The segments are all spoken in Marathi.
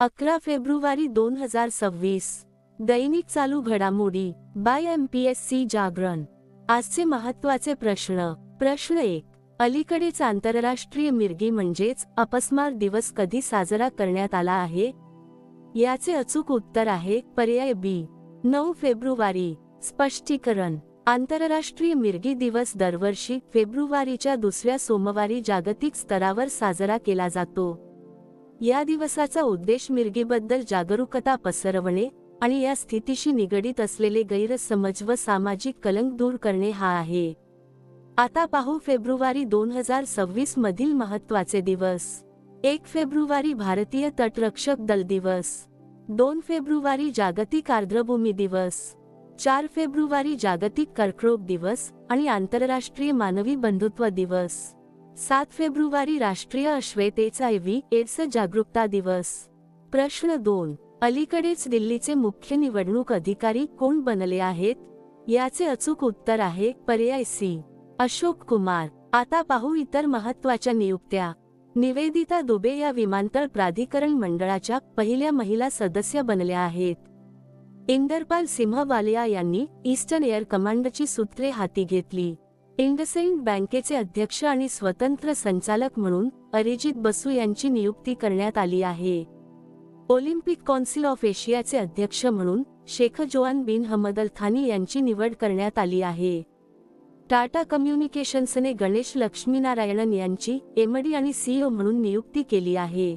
अकरा फेब्रुवारी दोन हजार सव्वीस. दैनिक चालू घडामोडी. By M P S C Jagran. आजचे महत्त्वाचे प्रश्न. प्रश्न एक. अलीकडेच आंतरराष्ट्रीय मिरगी म्हणजेच अपस्मार दिवस कधी साजरा करण्यात आला आहे? याचे अचूक उत्तर आहे पर्याय बी. नऊ फेब्रुवारी. स्पष्टीकरण. आंतरराष्ट्रीय मिरगी दिवस दरवर्षी फेब्रुवारीच्या दुसऱ्या सोमवारी जागतिक स्तरावर साजरा केला जातो. या दिवसाचा उद्देश मिरगीबद्दल जागरूकता पसरवणे आणि या स्थितीशी निगडीत असलेले गैरसमज व सामाजिक कलंक दूर करणे हा आहे. आता पाहू फेब्रुवारी दोन हजार सव्वीस मधील महत्त्वाचे दिवस. एक फेब्रुवारी भारतीय तटरक्षक दल दिवस. दोन फेब्रुवारी जागतिक आर्द्रभूमी दिवस. चार फेब्रुवारी जागतिक कर्करोग दिवस आणि आंतरराष्ट्रीय मानवी बंधुत्व दिवस. सात फेब्रुवारी राष्ट्रीय अश्वेतेचा व्ही एड्स जागरूकता दिवस. प्रश्न दोन. अलीकडेच दिल्लीचे मुख्य निवडणूक अधिकारी कोण बनले आहेत? याचे अचूक उत्तर आहे पर्याय सी. अशोक कुमार. आता पाहू इतर महत्त्वाच्या नियुक्त्या. निवेदिता दुबे या विमानतळ प्राधिकरण मंडळाच्या पहिल्या महिला सदस्य बनल्या आहेत. इंदरपाल सिंहवालिया यांनी ईस्टर्न एअर कमांडची सूत्रे हाती घेतली. इंडसइंड बँकेचे अध्यक्ष आणि स्वतंत्र संचालक म्हणून अरिजित बसू यांची नियुक्ती करण्यात आली आहे. ऑलिम्पिक कौन्सिल ऑफ एशियाचे अध्यक्ष म्हणून शेख जोआन बिन हमद अल थानी यांची निवड करण्यात आली आहे. टाटा कम्युनिकेशन्सने गणेश लक्ष्मीनारायणन यांची एमडी आणि सीईओ म्हणून नियुक्ती केली आहे.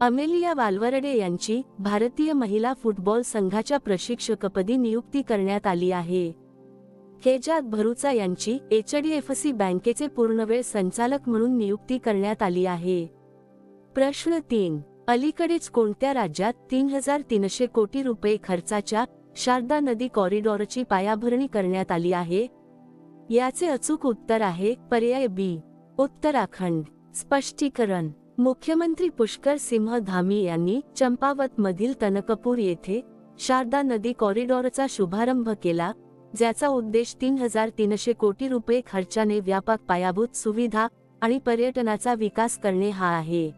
अमेलिया वालवरडे यांची भारतीय महिला फुटबॉल संघाच्या प्रशिक्षकपदी नियुक्ती करण्यात आली आहे. केजात भरुचा यांची एचडीएफसी बँकेचे पूर्णवेळ संचालक म्हणून नियुक्ती करण्यात आली आहे. प्रश्न तीन. अलीकडेच कोणत्या राज्यात तीन हजार तीनशे कोटी रुपये खर्चाच्या शारदा नदी कॉरिडॉरची पायाभरणी करण्यात आली आहे? याचे अचूक उत्तर आहे पर्याय बी. उत्तराखंड. स्पष्टीकरण. मुख्यमंत्री पुष्कर सिंह धामी यांनी चंपावत मधील तनकपूर येथे शारदा नदी कॉरिडॉरचा शुभारंभ केला. ज्याचा उद्देश तीन हजार तीनशे कोटी रुपये खर्चाने व्यापक पायाभूत सुविधा आणि पर्यटनाचा विकास करणे हा आहे.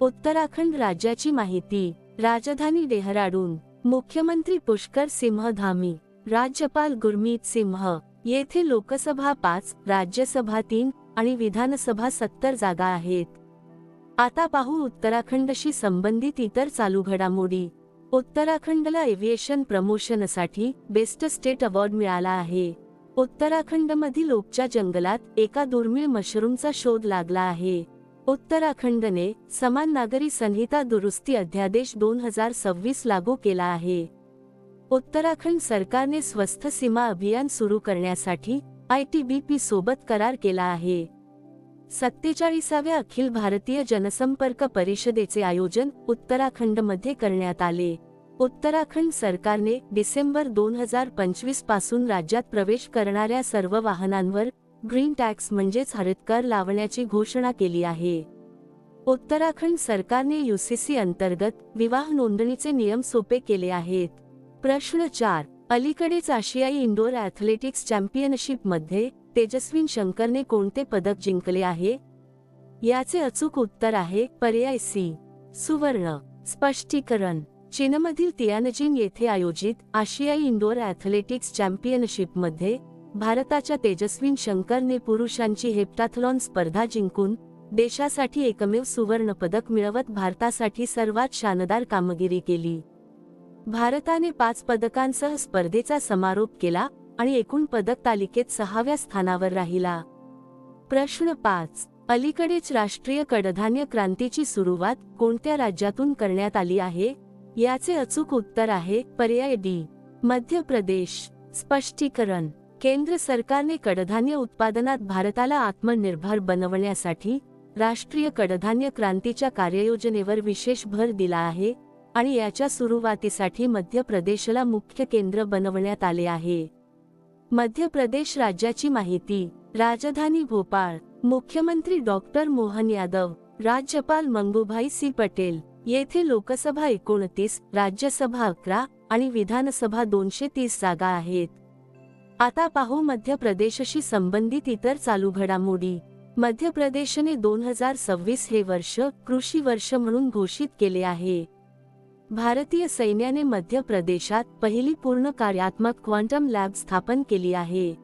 उत्तराखंड राज्याची माहिती. राजधानी डेहराडून. मुख्यमंत्री पुष्कर सिंह धामी. राज्यपाल गुरमीत सिंह. येथे लोकसभा पाच राज्यसभा तीन आणि विधानसभा सत्तर जागा आहेत. आता पाहू उत्तराखंडशी संबंधित इतर चालू घडामोडी. उत्तराखंडला एव्हिएशन प्रमोशनसाठी बेस्ट स्टेट अवॉर्ड मिळाला आहे. उत्तराखंडमधील उपच्या जंगलात एका दुर्मिळ मशरूमचा शोध लागला आहे. उत्तराखंडने समान नागरी संहिता दुरुस्ती अध्यादेश दोन हजार सव्वीस लागू केला आहे. उत्तराखंड सरकारने स्वस्थ सीमा अभियान सुरू करण्यासाठी आय टी बी पी सोबत करार केला आहे. सत्तेचाळीसाव्या अखिल भारतीय जनसंपर्क परिषदेचे आयोजन उत्तराखंडमध्ये करण्यात आले. उत्तराखंड सरकारने डिसेंबर दोन हजार पंचवीसपासून राज्यात प्रवेश करणाऱ्या सर्व वाहनांवर ग्रीन टॅक्स म्हणजेच हरितकर लावण्याची घोषणा केली आहे. उत्तराखंड सरकारने युसीसी अंतर्गत विवाह नोंदणीचे नियम सोपे केले आहेत. प्रश्न चार. अलीकडेच आशियाई इंडोर ॲथलेटिक्स चॅम्पियनशिपमध्ये तेजस्विन शंकरने कोणते पदक जिंकले आहे? याचे अचूक उत्तर आहे पर्याय सी. सुवर्ण. स्पष्टीकरण. चीनमधील तियानजिन येथे आयोजित आशियाई इंडोर ॲथलेटिक्स चॅम्पियनशिपमध्ये भारताच्या तेजस्विन शंकरने पुरुषांची हेप्टाथलॉन स्पर्धा जिंकून देशासाठी एकमेव सुवर्ण पदक मिळवत भारतासाठी सर्वात शानदार कामगिरी केली. भारताने पाच पदकांसह स्पर्धेचा समारोप केला आणि एकूण पदक तालिकेत सहाव्या स्थानावर राहिला. प्रश्न पाच. अलीकडेच राष्ट्रीय कडधान्य क्रांतीची सुरुवात कोणत्या राज्यातून करण्यात आली आहे? याचे अचूक उत्तर आहे पर्याय डी. मध्य प्रदेश. स्पष्टीकरण. केंद्र सरकारने कडधान्य उत्पादनात भारताला आत्मनिर्भर बनवण्यासाठी राष्ट्रीय कडधान्य क्रांतीच्या कार्ययोजनेवर विशेष भर दिला आहे आणि याच्या सुरुवातीसाठी मध्य प्रदेशला मुख्य केंद्र बनवण्यात आले आहे. मध्य प्रदेश राज्याची माहिती. राजधानी भोपाळ. मुख्यमंत्री डॉक्टर मोहन यादव. राज्यपाल मंगूभाई सी. पटेल. येथे लोकसभा एकोणतीस राज्यसभा अकरा आणि विधानसभा दोनशे तीस जागा आहेत. आता पाहू मध्य प्रदेशशी संबंधित इतर चालू घडामोडी. मध्य प्रदेशने दोन हजार सव्वीस हे वर्ष कृषी वर्ष म्हणून घोषित केले आहे. भारतीय सैन्याने मध्य प्रदेशात पहिली पूर्ण कार्यात्मक क्वांटम लॅब स्थापन केली आहे.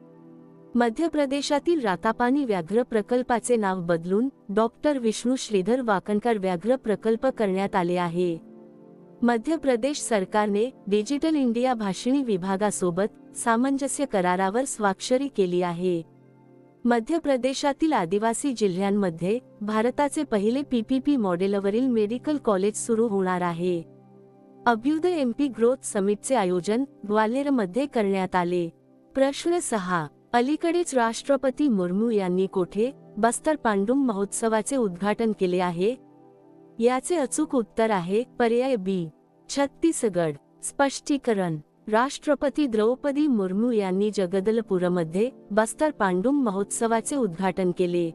मध्य प्रदेशातील रातापानी व्याघ्र प्रकल्पाचे नाव बदलून डॉक्टर विष्णू श्रीधर वाकणकर व्याघ्र प्रकल्प करण्यात आले आहे. मध्य प्रदेश सरकारने डिजिटल इंडिया भाषणी विभागासोबत सामंजस्य करारावर स्वाक्षरी केली आहे. मध्य प्रदेशातील आदिवासी जिल्ह्यांमध्ये भारताचे पहिले पीपीपी मॉडेलवरील मेडिकल कॉलेज सुरू होणार आहे. अभ्युदय एमपी ग्रोथ समिटचे आयोजन ग्वाल्हेरमध्ये करण्यात आले. प्रश्न सहा. अलीकडेच राष्ट्रपती मुर्मू यांनी कोठे बस्तर पांडुम महोत्सवाचे उद्घाटन केले आहे? याचे अचूक उत्तर आहे पर्याय बी. छत्तीसगड. स्पष्टीकरण. राष्ट्रपती द्रौपदी मुर्मू यांनी जगदलपूरमध्ये बस्तर पांडुम महोत्सवाचे उद्घाटन केले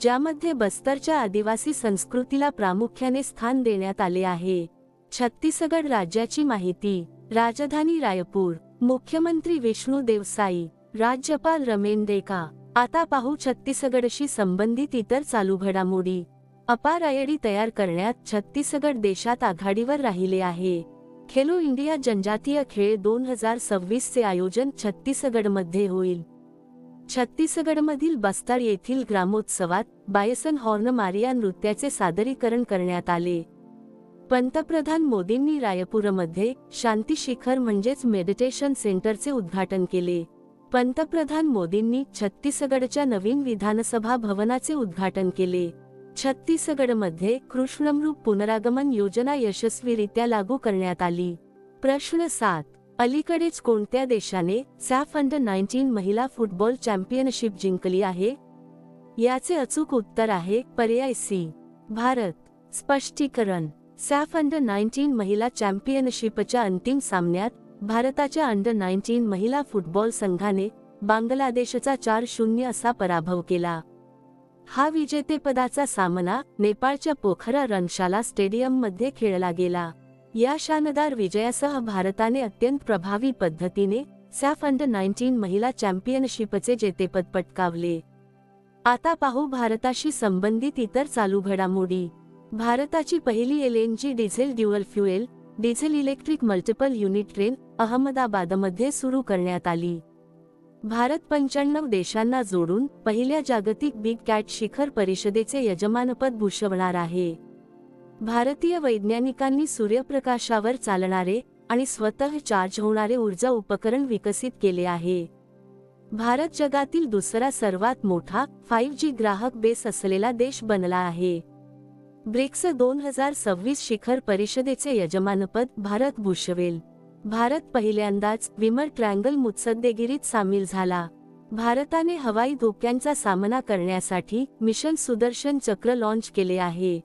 ज्यामध्ये बस्तरच्या आदिवासी संस्कृतीला प्रामुख्याने स्थान देण्यात आले आहे. छत्तीसगड राज्याची माहिती. राजधानी रायपूर. मुख्यमंत्री विष्णू देवसाई. राज्यपाल रमेन डेका. आता पाहू छत्तीसगडशी संबंधित इतर चालू घडामोडी. अपार आयडी तयार करण्यात छत्तीसगड देशात आघाडीवर राहिले आहे. खेलो इंडिया जनजातीय खेळ दोन हजार सव्वीसचे आयोजन छत्तीसगडमध्ये होईल. छत्तीसगडमधील बस्तार येथील ग्रामोत्सवात बायसन हॉर्न मारिया नृत्याचे सादरीकरण करण्यात आले. पंतप्रधान मोदींनी रायपूरमध्ये शांती शिखर म्हणजेच मेडिटेशन सेंटरचे उद्घाटन केले. पंतप्रधान मोदींनी छत्तीसगडच्या नवीन विधानसभा भवनाचे उद्घाटन केले. छत्तीसगडमध्ये कृष्णमृग पुनरागमन योजना यशस्वीरित्या लागू करण्यात आली. प्रश्न सात अलीकडेच कोणत्या देशाने सॅफ अंडर नाईन्टीन महिला फुटबॉल चॅम्पियनशिप जिंकली आहे? याचे अचूक उत्तर आहे पर्याय सी भारत. स्पष्टीकरण सॅफ अंडर नाईन्टीन महिला चॅम्पियनशिपच्या अंतिम सामन्यात भारताच्या अंडर नाईन्टीन महिला फुटबॉल संघाने बांगलादेशचा चार शून्य असा पराभव केला. हा विजेतेपदाचा सामना नेपाळच्या पोखरा रनशाला स्टेडियममध्ये खेळला गेला. या शानदार विजयासह भारताने अत्यंत प्रभावी पद्धतीने सॅफ अंडर नाईन्टीन महिला चॅम्पियनशिपचे जेतेपद पटकावले. आता पाहू भारताशी संबंधित इतर चालू घडामोडी. भारताची पहिली L N G diesel dual fuel diesel electric multiple unit train अहमदाबादमध्ये सुरू करण्यात आली. भारत पंच्याण्णव देशांना जोडून पहिल्या जागतिक बिग कॅट शिखर परिषदेचे यजमानपद भूषवणार आहे. भारतीय वैज्ञानिकांनी सूर्यप्रकाशावर चालणारे आणि स्वतः चार्ज होणारे ऊर्जा उपकरण विकसित केले आहे. भारत जगातील दुसरा सर्वात मोठा फाईव्ह जी ग्राहक बेस असलेला देश बनला आहे. ब्रिक्स दोन हजार सव्वीस शिखर परिषदेचे यजमानपद भारत भूषवेल. भारत पहिल्यांदाच विमर ट्रँगल मुत्सद्देगिरीत सामील झाला. भारताने हवाई धोक्यांचा सामना करण्यासाठी मिशन सुदर्शन चक्र लॉन्च केले आहे.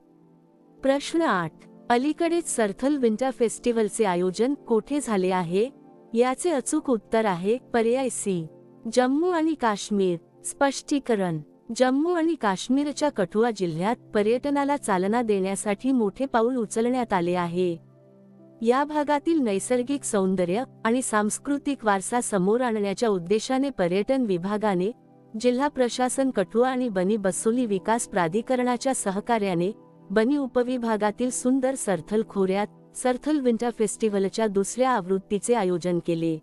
प्रश्न आठ. अलीकडेच सर्थल विंटर फेस्टिवलचे आयोजन कोठे झाले आहे? याचे अचूक उत्तर आहे पर्याय सी. जम्मू आणि काश्मीर. स्पष्टीकरण. जम्मू आणि काश्मीरच्या कठुआ जिल्ह्यात पर्यटनाला चालना देण्यासाठी मोठे पाऊल उचलण्यात आले आहे. या भागातील नैसर्गिक सौंदर्य आणि सांस्कृतिक वारसा समोर आणण्याच्या उद्देशाने पर्यटन विभागाने जिल्हा प्रशासन कठुआ आणि बनी बसोली विकास प्राधिकरणाच्या सहकार्याने बनी उपविभागातील सुंदर सरथल खोऱ्यात सरथल विंटर फेस्टिवलच्या दुसऱ्या आवृत्तीचे आयोजन केले.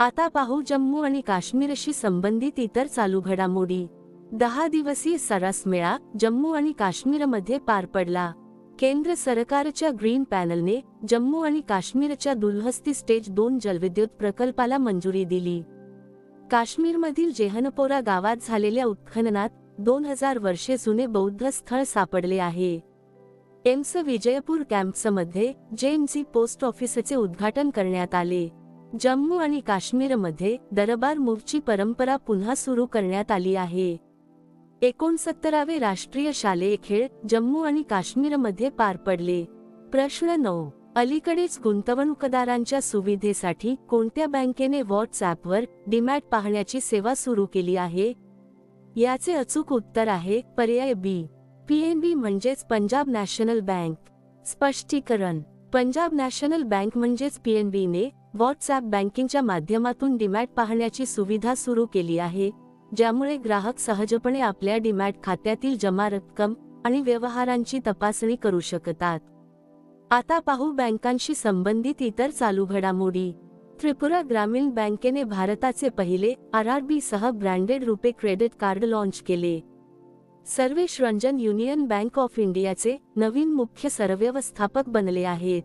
आता पाहू जम्मू आणि काश्मीरशी संबंधित इतर चालू घडामोडी. दहा दिवसीय सरस मेळा जम्मू आणि काश्मीरमध्ये पार पडला. केंद्र सरकारच्या ग्रीन पॅनलने जम्मू आणि काश्मीरच्या दुलहस्ती स्टेज दोन जलविद्युत प्रकल्पाला मंजुरी दिली. काश्मीरमधील जेहनपोरा गावात झालेल्या उत्खननात दोन हजार वर्षे जुने बौद्ध स्थळ सापडले आहे. एम्स विजयपूर कॅम्प्समध्ये जेएमसी पोस्ट ऑफिसचे उद्घाटन करण्यात आले. जम्मू आणि काश्मीरमध्ये दरबार मूव्हची परंपरा पुन्हा सुरू करण्यात आली आहे. एकोणसत्तरावे राष्ट्रीय शालेय खेळ जम्मू आणि काश्मीरमध्ये पार पडले. प्रश्न नऊ. अलीकडेच गुंतवणूकदारांच्या सुविधेसाठी कोणत्या बँकेने व्हॉट्सॲपवर डिमॅट पाहण्याची सेवा सुरू केली आहे? याचे अचूक उत्तर आहे पर्याय बी. पीएनबी म्हणजेच पंजाब नॅशनल बँक. स्पष्टीकरण. पंजाब नॅशनल बँक म्हणजेच पीएनबीने व्हॉट्सॲप बँकिंगच्या माध्यमातून डिमॅट पाहण्याची सुविधा सुरू केली आहे. ज्यामुळे ग्राहक सहजपणे आपल्या डिमॅट खात्यातील जमा रक्कम आणि व्यवहारांची तपासणी करू शकतात. आता पाहू बँकांशी संबंधित इतर चालू घडामोडी. त्रिपुरा ग्रामीण बँकेने भारताचे पहिले आर आर बी सह branded RuPay credit card launch केले. Sarvesh Ranjan union bank of इंडियाचे नवीन मुख्य सरव्यवस्थापक बनले आहेत.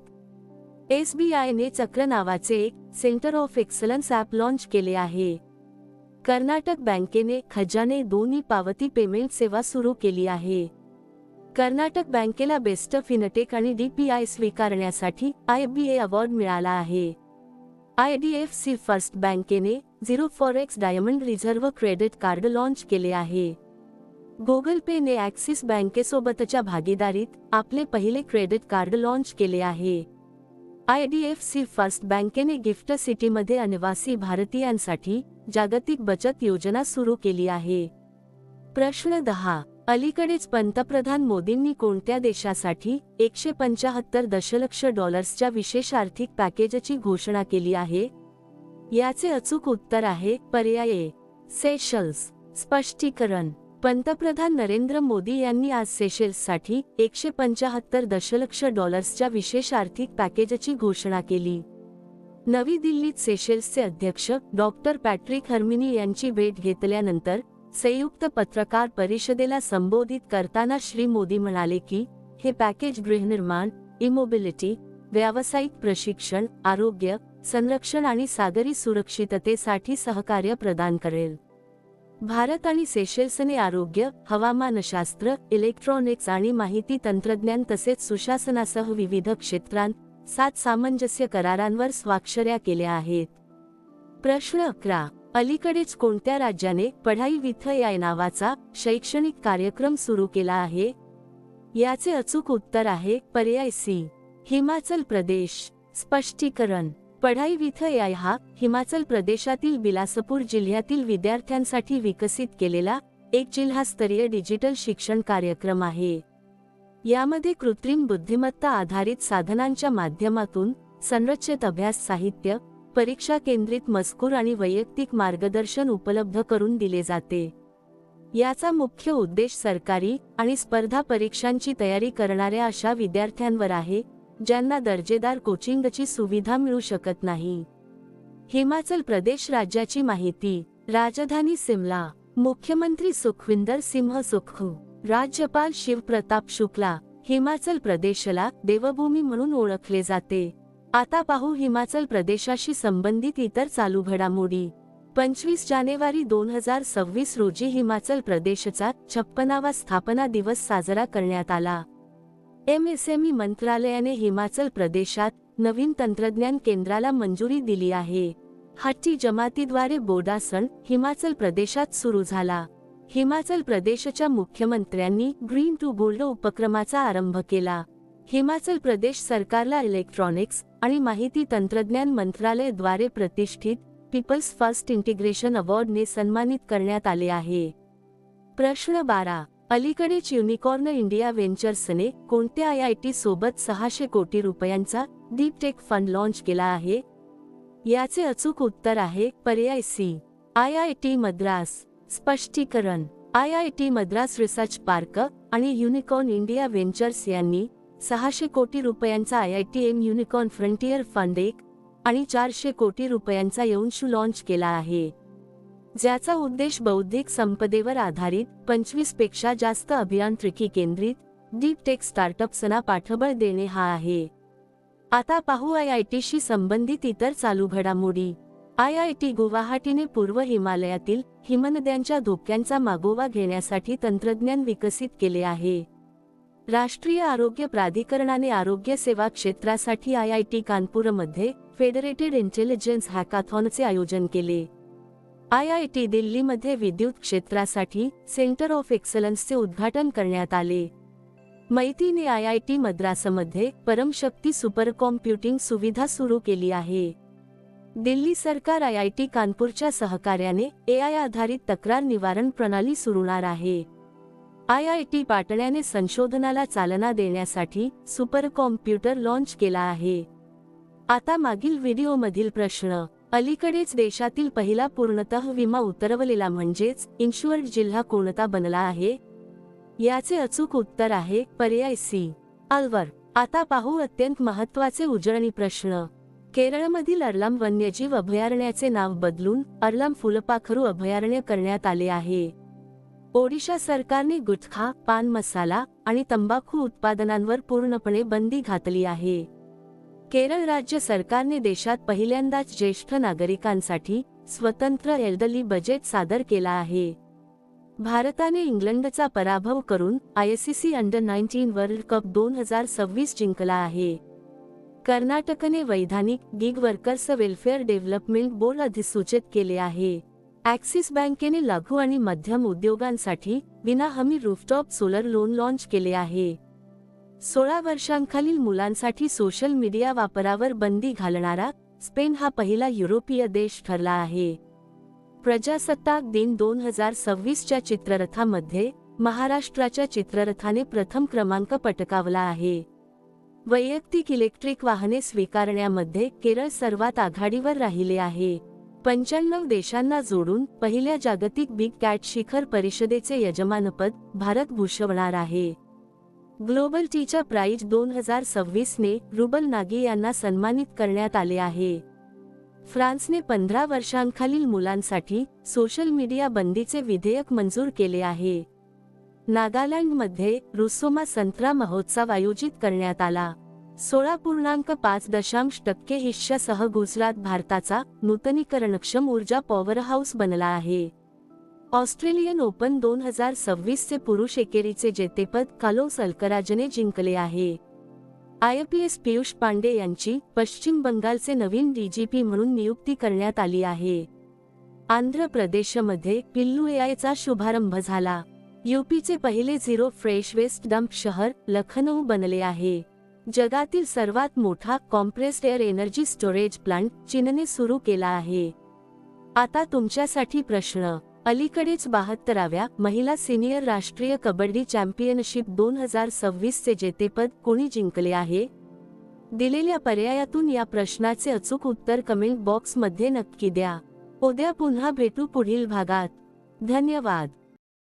एसबीआयने चक्र नावाचे एक centre of excellence app launch केले आहे. कर्नाटक बँकेने खजाने दोन्ही पावती पेमेंट सेवा सुरू केली आहे. कर्नाटक बँकेला बेस्ट फिनटेक आणि डीपीआय स्वीकारण्यासाठी आय बी ए अवॉर्ड मिळाला आहे. I D F C first बँकेने zero forex diamond reserve credit card launch केले आहे. गुगल पेने ॲक्सिस बँकेसोबतच्या भागीदारीत आपले पहिले क्रेडिट कार्ड लॉन्च केले आहे. I D F C first बँकेने गिफ्ट सिटीमध्ये अनिवासी भारतीयांसाठी जागतिक बचत योजना सुरू केली आहे. प्रश्न दहा. अलीकडेच पंतप्रधान मोदींनी कोणत्या देशासाठी एकशे पंचाहत्तर दशलक्ष डॉलर्सच्या विशेष आर्थिक पॅकेजची घोषणा केली आहे? याचे अचूक उत्तर आहे पर्याय सेशल्स. स्पष्टीकरण. पंतप्रधान नरेंद्र मोदी यांनी आज सेशेल्ससाठी एकशे पंचाहत्तर दशलक्ष डॉलर्सच्या विशेष आर्थिक पॅकेजची घोषणा केली. नवी दिल्लीत सेशेल्सचे अध्यक्ष डॉक्टर पॅट्रिक हर्मिनी यांची भेट घेतल्यानंतर संयुक्त पत्रकार परिषदेला संबोधित करताना श्री मोदी म्हणाले की हे पॅकेज गृहनिर्माण इमोबिलिटी व्यावसायिक प्रशिक्षण आरोग्य संरक्षण आणि सागरी सुरक्षिततेसाठी सहकार्य प्रदान करेल. भारत आणि सेशेल्सने आरोग्य हवामानशास्त्र इलेक्ट्रॉनिक्स आणि माहिती तंत्रज्ञान तसेच सुशासनासह विविध क्षेत्रांत सात सामंजस्य करारांवर स्वाक्षऱ्या केल्या आहेत. प्रश्न अकरा. अलीकडेच कोणत्या राज्याने पढाई विथ या नावाचा शैक्षणिक कार्यक्रम सुरू केला आहे? याचे अचूक उत्तर आहे पर्याय सी. हिमाचल प्रदेश. स्पष्टीकरण. पढाई विथ याय हा हिमाचल प्रदेशातील बिलासपूर जिल्ह्यातील विद्यार्थ्यांसाठी विकसित केलेला एक जिल्हास्तरीय डिजिटल शिक्षण कार्यक्रम आहे. यामध्ये कृत्रिम बुद्धिमत्ता आधारित साधनांच्या माध्यमातून संरचित अभ्यास साहित्य परीक्षा केंद्रित मजकूर आणि वैयक्तिक मार्गदर्शन उपलब्ध करून दिले जाते. याचा मुख्य उद्देश सरकारी आणि स्पर्धा परीक्षांची तयारी करणाऱ्या अशा विद्यार्थ्यांवर आहे ज्यांना दर्जेदार कोचिंगची सुविधा मिळू शकत नाही. हिमाचल प्रदेश राज्याची माहिती राजधानी सिमला मुख्यमंत्री सुखविंदर सिंह सुखू राज्यपाल शिवप्रताप शुक्ला हिमाचल प्रदेशला देवभूमी म्हणून ओळखले जाते. आता पाहू हिमाचल प्रदेशाशी संबंधित इतर चालू घडामोडी. पंचवीस जानेवारी दोन हजार सव्वीस रोजी हिमाचल प्रदेशचा छप्पनावा स्थापना दिवस साजरा करण्यात आला. एमएसएमई मंत्रालयाने हिमाचल प्रदेशात नवीन तंत्रज्ञान केंद्राला मंजुरी दिली आहे. हट्टी जमातीद्वारे बोडा सण हिमाचल प्रदेशात सुरू झाला. हिमाचल प्रदेशच्या मुख्यमंत्र्यांनी ग्रीन टू गोल्ड उपक्रमाचा आरंभ केला. हिमाचल प्रदेश सरकारला इलेक्ट्रॉनिक्स आणि माहिती तंत्रज्ञान मंत्रालयाद्वारे प्रतिष्ठित पीपल्स फर्स्ट इंटिग्रेशन अवॉर्डने सन्मानित करण्यात आले आहे. प्रश्न बारा. अलीकडेच युनिकॉर्न इंडिया व्हेंचर्सने कोणत्या आय आय टी सोबत सहाशे कोटी रुपयांचा डीप टेक फंड लॉन्च केला आहे? याचे अचूक उत्तर आहे पर्याय C. I I T Madras. स्पष्टीकरण. I I T Madras research park आणि युनिकॉर्न इंडिया व्हेंचर्स यांनी सहाशे कोटी रुपयांचा I I T M unicorn frontier fund एक आणि चारशे कोटी रुपयांचा यौनशू लॉन्च केला आहे. ज्याचा उद्देश बौद्धिक संपदेवर आधारित पंचवीसपेक्षा जास्त अभियांत्रिकी केंद्रित डीप टेक स्टार्टअप्सना पाठबळ देणे हा आहे. आता पाहू आय आय टीशी संबंधित इतर चालू घडामोडी. आय आय टी गुवाहाटीने पूर्व हिमालयातील हिमनद्यांच्या धोक्यांचा मागोवा घेण्यासाठी तंत्रज्ञान विकसित केले आहे. राष्ट्रीय आरोग्य प्राधिकरणाने आरोग्य सेवा क्षेत्रासाठी आय आय टी कानपूरमध्ये फेडरेटेड इंटेलिजन्स हॅकाथॉनचे आयोजन केले. आय आय टी दिल्लीमध्ये विद्युत क्षेत्रासाठी सेंटर ऑफ एक्सलन्सचे उद्घाटन करण्यात आले. मैतीने आय आय टी मद्रासमध्ये परमशक्ती सुपर कॉम्प्युटिंग सुविधा सुरू केली आहे. दिल्ली सरकार आय आय टी कानपूरच्या सहकार्याने ए आय आधारित तक्रार निवारण प्रणाली सुरूणार आहे. आय आय टी पाटण्याने संशोधनाला चालना देण्यासाठी सुपर कॉम्प्युटर लॉन्च केला आहे. आता मागील व्हिडिओमधील प्रश्न. अलीकडेच देशातील पहिला पूर्णतः विमा उतरवलेला म्हणजेच इन्शुअर्ड जिल्हा कोणता बनला आहे? याचे अचूक उत्तर आहे पर्याय सी. अलवर. आता पाहू अत्यंत महत्त्वाचे उजळणी प्रश्न. केरळमधील अरलाम वन्यजीव अभयारण्याचे नाव बदलून अर्लाम फुलपाखरू अभयारण्य करण्यात आले आहे. ओडिशा सरकारने गुटखा पान मसाला आणि तंबाखू उत्पादनांवर पूर्णपणे बंदी घातली आहे. केरळ राज्य सरकारने देशात पहिल्यांदाच ज्येष्ठ नागरिकांसाठी स्वतंत्र एल्डली बजेट सादर केला आहे. भारताने इंग्लंडचा पराभव करून ICC under nineteen world cup दोन हजार सव्वीस जिंकला आहे. कर्नाटकने वैधानिक gig workers welfare development board अधिसूचित केले आहे. ॲक्सिस बँकेने लघु आणि मध्यम उद्योगांसाठी विना हमी रूफटॉप सोलर लोन लॉन्च केले आहे. सोळा वर्षांखालील मुलांसाठी सोशल मीडिया वापरावर बंदी घालणारा स्पेन हा पहिला युरोपीय देश ठरला आहे. प्रजासत्ताक दिन दोन हजार सव्वीसच्या चित्ररथामध्ये महाराष्ट्राच्या चित्ररथाने प्रथम क्रमांक पटकावला आहे. वैयक्तिक इलेक्ट्रिक वाहने स्वीकारण्यामध्ये केरळ सर्वात आघाडीवर राहिले आहे. पंच्याण्णव देशांना जोडून पहिल्या जागतिक बिग कॅट शिखर परिषदेचे यजमानपद भारत भूषवणार आहे. ग्लोबल टीच्या प्राईज दोन हजार सव्वीसने रुबल नागे यांना सन्मानित करण्यात आले आहे. फ्रान्सने पंधरा वर्षांखालील मुलांसाठी सोशल मीडिया बंदीचे विधेयक मंजूर केले आहे. नागालँडमध्ये रुसोमा संत्रा महोत्सव आयोजित करण्यात आला. सोळा पूर्णांक पाच दशांश टक्के हिश्श्यासह गुजरात भारताचा नूतनीकरणक्षम ऊर्जा पॉवर हाऊस बनला आहे. ऑस्ट्रेलियन ओपन दोन हजार सव्वीसचे पुरुष एकेरीचे जेतेपद कालोस सलकराजने जिंकले आहे. आयपीएस पियुष पांडे यांची पश्चिम बंगालचे नवीन डीजीपी म्हणून नियुक्ती करण्यात आली आहे. आंध्र प्रदेशमध्ये पिल्लू एआयचा शुभारंभ झाला. यूपीचे पहिले झिरो फ्रेश वेस्ट डंप शहर लखनौ बनले आहे. जगातील सर्वात मोठा compressed air energy storage plant चीनने सुरू केला आहे. आता तुमच्यासाठी प्रश्न अलीकडेच बहात्तराव्या महिला सिनियर राष्ट्रीय कबड्डी चॅम्पियनशिप दोन हजार सव्वीसचे जेतेपद कोणी जिंकले आहे? दिलेल्या पर्यायातून या प्रश्नाचे अचूक उत्तर कमेंट बॉक्समध्ये नक्की द्या. उद्या पुन्हा भेटू पुढील भागात. धन्यवाद.